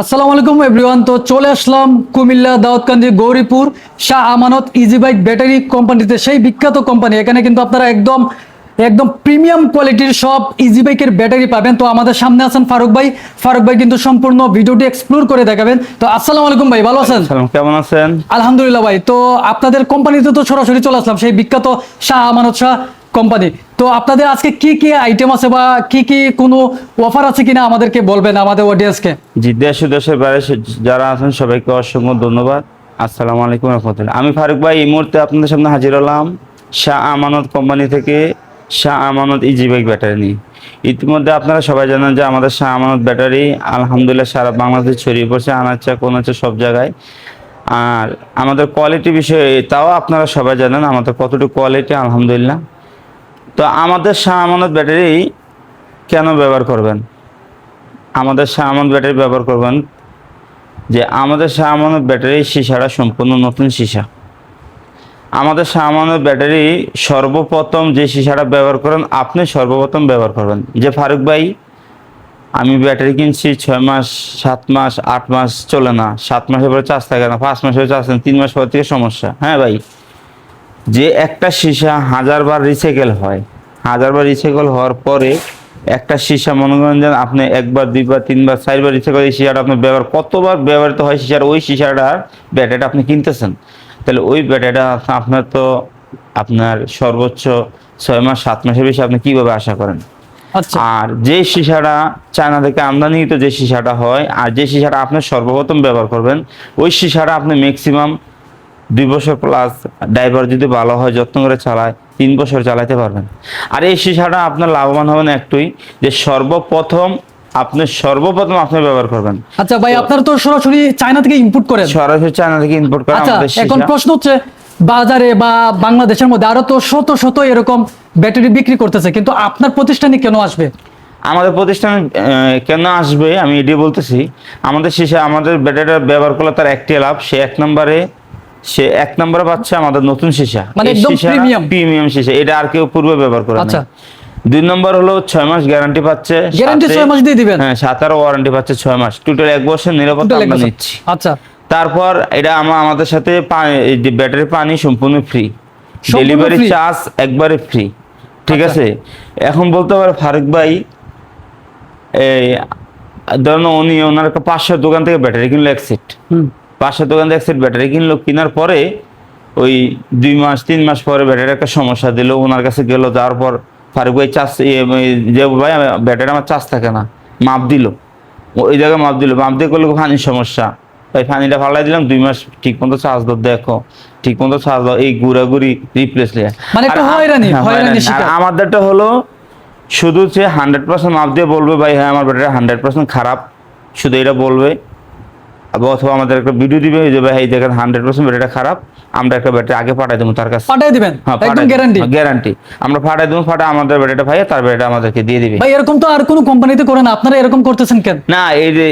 আসসালামু আলাইকুম এভরিওয়ান। তো চলে আসলাম Comilla Daudkandi Gauripur Shah Amanat easy bike battery কোম্পানিতে সেই বিখ্যাত কোম্পানি। এখানে কিন্তু আপনারা একদম একদম প্রিমিয়াম কোয়ালিটির সব ইজি বাইকের ব্যাটারি পাবেন। তো আমাদের সামনে আছেন ফারুক ভাই। ফারুক ভাই কিন্তু সম্পূর্ণ ভিডিওটি এক্সপ্লোর করে দেখাবেন। তো আসসালামু আলাইকুম ভাই ভালো আছেন? কেমন আছেন? আলহামদুলিল্লাহ ভাই। তো আপনাদের কোম্পানিতে তো সরাসরি চলে আসলাম সেই বিখ্যাত শাহ আমানত শাহ। কোম্পানি তো আপনাদের আজকে কি কি আইটেম আছে বা কি কি কোনো অফার আছে কিনা আমাদেরকে বলবেন, আমাদের অডিয়েন্সকে জি, দেশ দেশের বাইরে যারা আছেন, সবাইকে অসংখ্য ধন্যবাদ। আসসালামু আলাইকুম রহমতুল্লাহ। আমি ফারুক ভাই, এই মুহূর্তে আপনাদের সামনে হাজির হলাম শাহ আমানত কোম্পানি থেকে Shah Amanat easy bike battery নিয়ে। ইতিমধ্যে আপনারা সবাই জানেন যে আমাদের শাহ আমানত ব্যাটারি আলহামদুলিল্লাহ সারা বাংলাদেশে ছড়িয়ে পড়ছে, আনাচা কোনাচা সব জায়গায়। আর আমাদের কোয়ালিটি বিষয়ে তাও আপনারা সবাই জানেন, আমাদের কতটুকু কোয়ালিটি আলহামদুলিল্লাহ। তো আমাদের শাহ আমানত ব্যাটারি কেন ব্যবহার করবেন? আমাদের শাহমান ব্যাটারি ব্যবহার করবেন যে আমাদের শাহমানের ব্যাটারি সিসাটা সম্পূর্ণ নতুন সিসা। আমাদের শাহমানের ব্যাটারি সর্বপ্রথম যে সিসাটা ব্যবহার করেন, আপনি সর্বপ্রথম ব্যবহার করবেন। যে ফারুক ভাই, আমি ব্যাটারি কিনছি ছয় মাস, সাত মাস, আট মাস চলে না। সাত মাসের পরে চার্জ থাকে না, পাঁচ মাসের চার্জ থাকে তিন মাস পর থেকে সমস্যা। হ্যাঁ ভাই? যে একটা সীসা হাজারবার রিসাইকেল হয় হাজারবার রিসাইকেল হওয়ার পরে একটা সীসা মনে করেন যে আপনি একবার দুইবার তিনবার চারবার রিসাইকেল এই সীসাটা আপনার ব্যবহার কতবার ব্যবহৃত হয় সীসার ওই সীসাটার ব্যাটারিটা আপনি কিনতেছেন? তাহলে ওই ব্যাটারিটা আপনার তো আপনার সর্বোচ্চ ছয় মাস সাত মাসের বেশি আপনি কীভাবে আশা করেন? আচ্ছা। আর যে সীসাটা চায়না থেকে আমদানিকৃত যে সীসাটা হয় আর যে সীসাটা আপনি সর্বপ্রথম ব্যবহার করবেন ওই সীসাটা আপনি ম্যাক্সিমাম দুই বছর প্লাস ড্রাইভার যদি ভালো হয় যত্ন করে চালায় তিন বছর চালাতে পারবেন। আর এই সীসাটা আপনার লাভবান হবেন একটুই যে সর্বপ্রথম আপনি সর্বপ্রথম আপনি ব্যবহার করবেন। আচ্ছা ভাই আপনারা তো সরাসরি চায়না থেকে ইম্পোর্ট করেন। সরাসরি চায়না থেকে ইম্পোর্ট করা আচ্ছা আমাদের এখন প্রশ্ন হচ্ছে বাজারে বা বাংলাদেশের মধ্যে আরও তো শত শত এরকম ব্যাটারি বিক্রি করতেছে কিন্তু আপনার প্রতিষ্ঠানে কেন আসবে? আমাদের প্রতিষ্ঠানে কেন আসবে আমি এটি বলতেছি। আমাদের শেষে আমাদের ব্যাটারিটা ব্যবহার করলে তার একটি লাভ সে এক নম্বরে সে এক নম্বরে পাচ্ছে আমাদের নতুন সীসা। মানে একদম premium। প্রিমিয়াম সীসা। এটা আর কেউ পূর্বে ব্যবহার করে আচ্ছা। দুই নম্বর হলো ছয় মাস গ্যারান্টি পাচ্ছে। Guarantee ছয় মাস দিয়ে দিবেন? হ্যাঁ সাত আর ওয়ারেন্টি পাচ্ছে ছয় মাস। টোটাল এক বছর নিরাপত্তা আমরা নিচ্ছি। আচ্ছা। তারপর এটা আমরা আমাদের সাথে ব্যাটারি পানি সম্পূর্ণ ফ্রি ডেলিভারি চার্জ একবারে ফ্রি ঠিক আচ্ছা। আছে? এখন বলতে পারে ফারুক ভাই এই ধরুন উনি ওনার একটা পাঁচশো দোকান থেকে ব্যাটারি কিনলো এক সেট। পাঁচশো দোকান থেকে সেট ব্যাটারি কিনলো কেনার পরে ওই দুই মাস তিন মাস পরে ব্যাটারি একটা সমস্যা দিল ওনার কাছে গেল যাওয়ার পর ফারুক ভাই চার্জ যে ভাই ব্যাটারি আমার চার্জ থাকে না। মাপ দিল। ওই জায়গায় মাপ দিল। মাপ দিয়ে করল পানির সমস্যা। ওই ফানিটা ফালাই দিলাম দুই মাস ঠিক মতো চার্জ দাও দেখো। ঠিক মতো চার্জ দাও এই ঘুরাঘুরি রিপ্লেস মানে হয়রানি আমাদেরটা হলো শুধু সে হান্ড্রেড পার্সেন্ট মাপ দিয়ে বলবে ভাই হ্যাঁ আমার ব্যাটারি হান্ড্রেড পার্সেন্ট খারাপ। শুধু এটা বলবে। অথবা আমাদের একটা ভিডিও দিবে যে ভাই এই দেখেন হান্ড্রেড পার্সেন্ট ব্যাটারিটা খারাপ আমরা একটা ব্যাটারি আগে পাঠাই দেবো তার কাছে পাঠিয়ে দিবেন? হ্যাঁ একদম গ্যারান্টি গ্যারান্টি আমরা পাঠাই দেবো পাঠা আমাদের ব্যাটারিটা ভাই তার ব্যাটারিটা আমাদেরকে দিয়ে দিবে। ভাই এরকম তো আর কোনো কোম্পানিতে করে না আপনারা এরকম করতেছেন কেন? না এই যে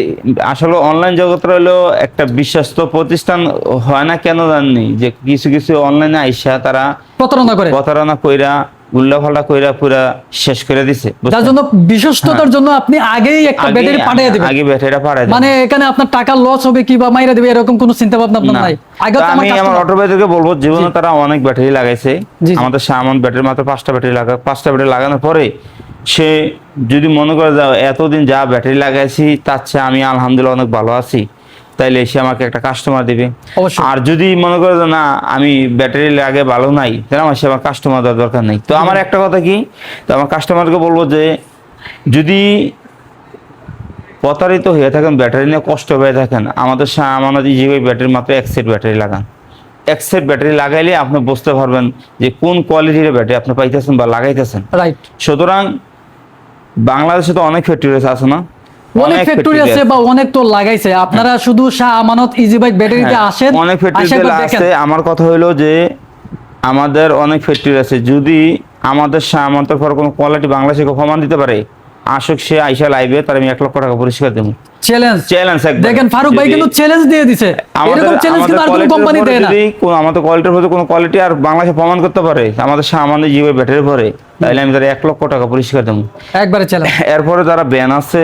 আসলে অনলাইন জগৎটা হলো একটা বিশ্বস্ত প্রতিষ্ঠান হয় না কেন জাননি যে কিছু কিছু অনলাইনে আইসা তারা প্রতারণা করে। প্রতারণা কইরা কইরা পুরা শেষ করে দিছে যার জন্য বিশ্বস্ততার জন্য আপনি আগেই একটা ব্যাটারি পাঠিয়ে দিবেন। আগে ব্যাটারিটা পাঠাই মানে এখানে আপনার টাকা লস হবে কি বা মাইরা দিবে এরকম কোনো চিন্তা ভাবনা আপনার নাই। আগে তো আমি আমার অটো বলব জীবনে তারা অনেক ব্যাটারি লাগাইছে। আমাদের সামান ব্যাটারি মাত্র পাঁচটা ব্যাটারি লাগা পাঁচটা ব্যাটারি লাগানোর পরে সে যদি মনে করে যাও এতদিন যা ব্যাটারি লাগাইছি তার চেয়ে আমি আলহামদুলিল্লাহ অনেক ভালো আছি। তাইলে সে আমাকে একটা কাস্টমার দিবে। আর যদি মনে করে যে না আমি ব্যাটারি লাগে ভালো নাই তাহলে আমার সে আমার কাস্টমার দেওয়ার দরকার নেই। তো আমার একটা কথা কি? তো আমার কাস্টমারকে বলব যে যদি প্রতারিত হয়ে থাকেন ব্যাটারি নিয়ে কষ্ট পেয়ে থাকেন আমাদের আমাদের ইজিবাই ব্যাটারি মাত্র এক সেট ব্যাটারি লাগান। এক সেট ব্যাটারি লাগাইলে আপনি বুঝতে পারবেন যে কোন কোয়ালিটির ব্যাটারি আপনি পাইতেছেন বা লাগাইতেছেন। রাইট সুতরাং বাংলাদেশে তো অনেক ফ্যাক্টরি আছে না? অনেক ফ্যাক্টরি আছে বা অনেক তো লাগাইছে। আপনারা শুধু শাহ আমানত ইজি বাইক ব্যাটারিতে হ্যাঁ, আসেন অনেক আছে আমার কথা হইল যে আমাদের অনেক ফ্যাক্টরি আছে। যদি আমাদের আমাদের পর কোনো কোয়ালিটি বাংলাদেশে প্রমাণ দিতে পারে আসুক সে আইসা তার আমি এক লক্ষ টাকা দেবো। চ্যালেঞ্জ চ্যালেঞ্জ দেখেন ফারুক ভাই কিন্তু চ্যালেঞ্জ দিয়ে দিছে। এরকম চ্যালেঞ্জ কিন্তু আর কোনো কোম্পানি দেয় না। যদি কোনো- আমাদের কোয়ালিটির উপরে কোনো কোয়ালিটি আর বাংলাদেশে প্রমাণ করতে পারে আমাদের সামান্য জিও ব্যাটারি পরে তাহলে আমি তার এক লক্ষ টাকা পরিষ্কার দেবো। একবারে চ্যালেঞ্জ এরপরে যারা ব্যান আছে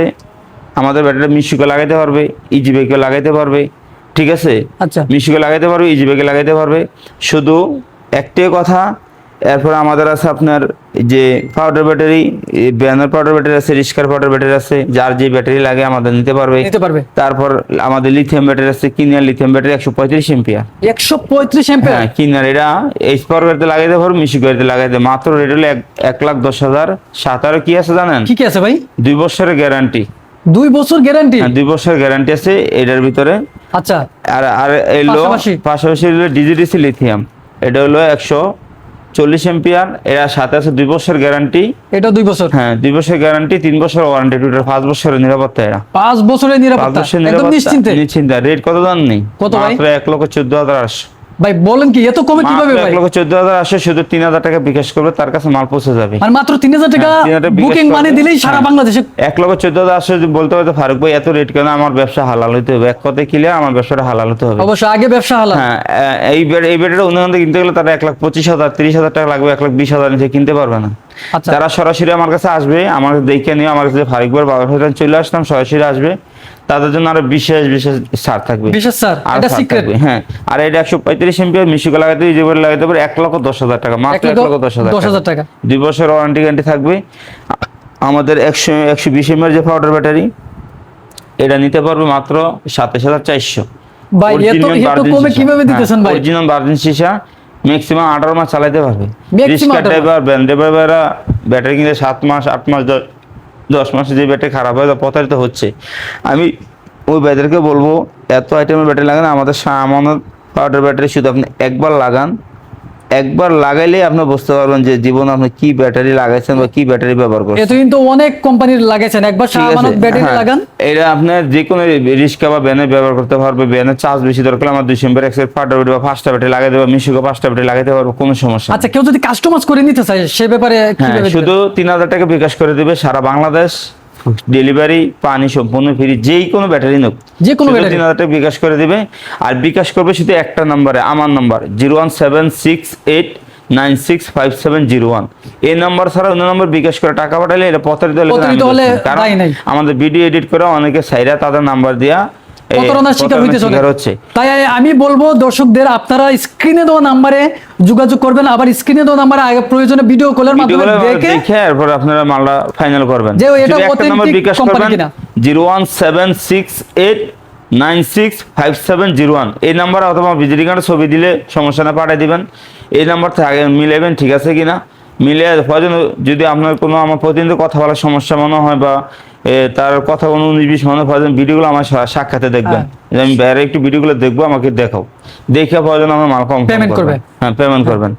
আমাদের ব্যাটারি মিশুকে লাগাইতে পারবে ইজি বাইকে লাগাইতে পারবে ঠিক আছে? আচ্ছা। মিশুকে লাগাইতে পারবে ইজি বাইকে লাগাইতে পারবে। শুধু একটাই কথা এরপর আমাদের আছে আপনার যে powder battery banner powder battery আছে রিস্কার পাউডার ব্যাটারি আছে যার যে ব্যাটারি লাগে আমাদের নিতে পারবে। নিতে পারবে। তারপর আমাদের লিথিয়াম ব্যাটারি আছে কিনিয়ার লিথিয়াম ব্যাটারি একশো পঁয়ত্রিশ এম্পিয়ার। একশো পঁয়ত্রিশ এম্পেয়ার? হ্যাঁ কিনার এটা এইচ পাওয়ার গাড়িতে লাগাইতে পারব মিশি গাড়িতে লাগাইতে। মাত্র রেট হলো এক- লাখ দশ হাজার সাতারো কি আছে জানেন? কি কি আছে ভাই? দুই বছরের গ্যারান্টি দুই বছর গ্যারান্টি দুই বছরের গ্যারান্টি আছে এটার ভিতরে। আচ্ছা। আর আর এলো পাশাপাশি? হলো ডিজিডিসি লিথিয়াম এটা হলো একশো চল্লিশ এম্পিয়ার এরা সাথে আছে দুই বছর গ্যারান্টি এটা দুই বছর? হ্যাঁ দুই বছর গ্যারান্টি তিন বছর ওয়ারেন্টি টোটাল পাঁচ বছরের নিরাপত্তা এরা। পাঁচ বছরের নিরাপত্তা? বছর নিশ্চিন্তে? নিশ্চিন্তা। রেট কত দাম নেই কত ভাই? মাত্র এক লক্ষ চোদ্দ হাজার আটশো। ভাই বলেন কি এত কমে কীভাবে ভাই? লক্ষ চোদ্দ হাজার আসে শুধু তিন হাজার টাকা বিকাশ করবে তার কাছে মাল পৌঁছে যাবে। মানে মাত্র তিন হাজার টাকা হ্যাঁ, 3000 টাকা বুকিং মানে দিলেই সারা হ্যাঁ। বাংলাদেশে এক লক্ষ চোদ্দ হাজার আসে যদি বলতে হয়তো ফারুক ভাই এত রেট কেন আমার ব্যবসা হালাল হতে হবে? এক কথায় ক্লিয়ার আমার ব্যবসাটা হালাল হতে হবে। অবশ্য আগে ব্যবসা হালাল। হ্যাঁ এই বেড এই বেডের উন্নয়ন কিনতে গেলে তারা এক লাখ পঁচিশ হাজার তিরিশ হাজার টাকা লাগবে এক লাখ বিশ হাজার নিচে কিনতে পারবে না। আচ্ছা। যারা সরাসরি আমার কাছে আসবে আমার দেখে নিয়ে আমার কাছে ফারুক ভাই বাবার চলে আসলাম সরাসরি আসবে। তাদের জন্য আরও বিশেষ বিশেষ ছাড় থাকবে। বিশেষ আর এটা সিক্রেট হ্যাঁ। আর এটা একশো পঁয়ত্রিশ এমপিআর মিশুকে লাগাতে করে লাগাতে পারে এক লক্ষ দশ হাজার টাকা মাত্র এক লক্ষ দশ হাজার দশ হাজার টাকা। দুই বছর ওয়ারেন্টি গ্যারান্টি থাকবে। আমাদের একশো একশো বিশ এমএর যে পাউডার ব্যাটারি এটা নিতে পারবে মাত্র সাতাশ হাজার চারশো। ভাই এত এত কমে কীভাবে দিতেছেন ভাই? অরিজিনাল ভার্জিন সীসা ম্যাক্সিমাম আঠারো মাস চালাতে পারবে। 18 মাস। ড্রাইভার ভ্যান ড্রাইভাররা ব্যাটারি কিনতে সাত মাস আট মাস দ- দশ মাসে যে ব্যাটারি খারাপ হয় প্রতারিত হচ্ছে। আমি ওই ব্যাটারিকে বলব, এত আইটেমের ব্যাটারি লাগান, আমাদের আমানত পাউডার ব্যাটারি শুধু আপনি একবার লাগান একবার লাগাইলে আপনি বুঝতে পারবেন যে জীবনে আপনি কি ব্যাটারি লাগাইছেন বা কি ব্যাটারি ব্যবহার করছেন। এত কিন্তু অনেক কোম্পানির লাগাইছেন। একবার? শাহমানত ব্যাটারি হ্যাঁ। লাগান। এটা আপনার যে কোনো রিক্সা বা ভ্যানে ব্যবহার করতে পারবে। ভ্যানের চার্জ বেশি দরকার আমার দুই সিম্বার একসাথে পাঁচটা ব্যাটারি বা পাঁচটা ব্যাটারি লাগাই দেবো মিশুকে পাঁচটা ব্যাটারি লাগাইতে পারব কোনো সমস্যা আচ্ছা কেউ যদি কাস্টমাইজ করে নিতে চায় সে ব্যাপারে হ্যাঁ কীভাবে শুধু তিন হাজার টাকা বিকাশ করে দেবে সারা বাংলাদেশ ডেলিভারি পানি সম্পূর্ণ ফ্রি যেই কোনো ব্যাটারি নোক। যে কোনো ব্যাটারি। টাকা বিকাশ করে দিবে আর বিকাশ করবে শুধু একটা নম্বরে আমার নম্বর zero one seven six eight nine six five seven zero one. এই নম্বর ছাড়া অন্য নম্বর বিকাশ করে টাকা পাঠালে এটা প্রতারিত হলে কারণ নাই। আমাদের ভিডিও এডিট করে অনেকে সাইরা তাদের নাম্বার দিয়া এই প্রতারণার শিকার হইতে চলে। তাই আমি বলব দর্শকদের আপনারা স্ক্রিনে দেওয়া নাম্বারে যোগাযোগ করবেন আবার স্ক্রিনে দেওয়া নাম্বারে আগে প্রয়োজনে ভিডিও কলের মাধ্যমে দেখে দেখে এরপর আপনারা মালটা ফাইনাল করবেন। যে এটা নাম্বার বিকাশ করবেন কিনা। Zero one seven six eight nine six five seven zero one এই নাম্বার অথবা ভিজিটিং কার্ডে ছবি দিলে সমস্যা না পাঠিয়ে দিবেন। এই নাম্বার থেকে আগে মিলাইবেন ঠিক আছে কিনা? মিলে যদি আপনার কোনো আমার প্রতিদিন কথা বলার সমস্যা মনে হয় বা তার কথা বিশ মনে হয় প্রয়োজন ভিডিওগুলো আমার সাক্ষাতে দেখবেন। হ্যাঁ। যে আমি বাইরে একটু ভিডিওগুলো দেখব আমাকে দেখাও। দেখে প্রয়োজন আমার মাল কম Payment করবে। হ্যাঁ পেমেন্ট করবেন।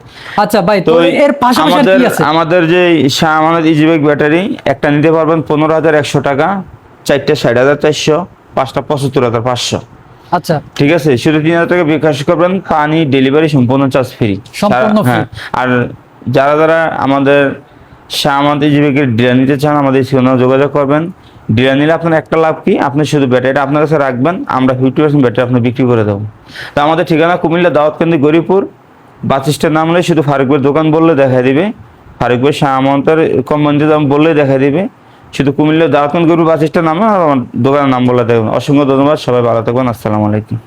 আচ্ছা ভাই তো এর পাশাপাশি আমাদের কি আছে? আমাদের যে শাহ আমানত ইজিবেক ব্যাটারি একটা নিতে পারবেন পনেরো হাজার একশো টাকা চারটে ষাট হাজার চারশো পাঁচটা পঁচাত্তর হাজার পাঁচশো। আচ্ছা। ঠিক আছে? শুধু তিন হাজার টাকা বিকাশ করবেন পানি ডেলিভারি সম্পূর্ণ চার্জ ফ্রি সম্পূর্ণ। হ্যাঁ। আর যারা যারা আমাদের আমাদের ইজিবেকের ডিলার নিতে চান, আমাদের সেখানে যোগাযোগ করবেন। ডিলার নিলে আপনার একটা লাভ কি? আপনি শুধু ব্যাটারিটা আপনার কাছে রাখবেন, আমরা ফিফটি পার্সেন্ট ব্যাটারি আপনি বিক্রি করে দেবো। তো আমাদের ঠিকানা কুমিল্লা দাওয়াতকান্দি গরিপুর বাস নাম হলে শুধু ফারুকের দোকান বললে দেখা দিবে। ফারুক ভাই শাহ আমন্তের কোম্পানিতে দাম বললে দেখা দিবে। শুধু কুমিল্লা দাওয়াতকান্দি গরিপুর বাস স্ট্যান্ড নামলে আমার দোকানের নাম বলে দেখবেন অসংখ্য ধন্যবাদ, সবাই ভালো থাকবেন, আসসালামু আলাইকুম।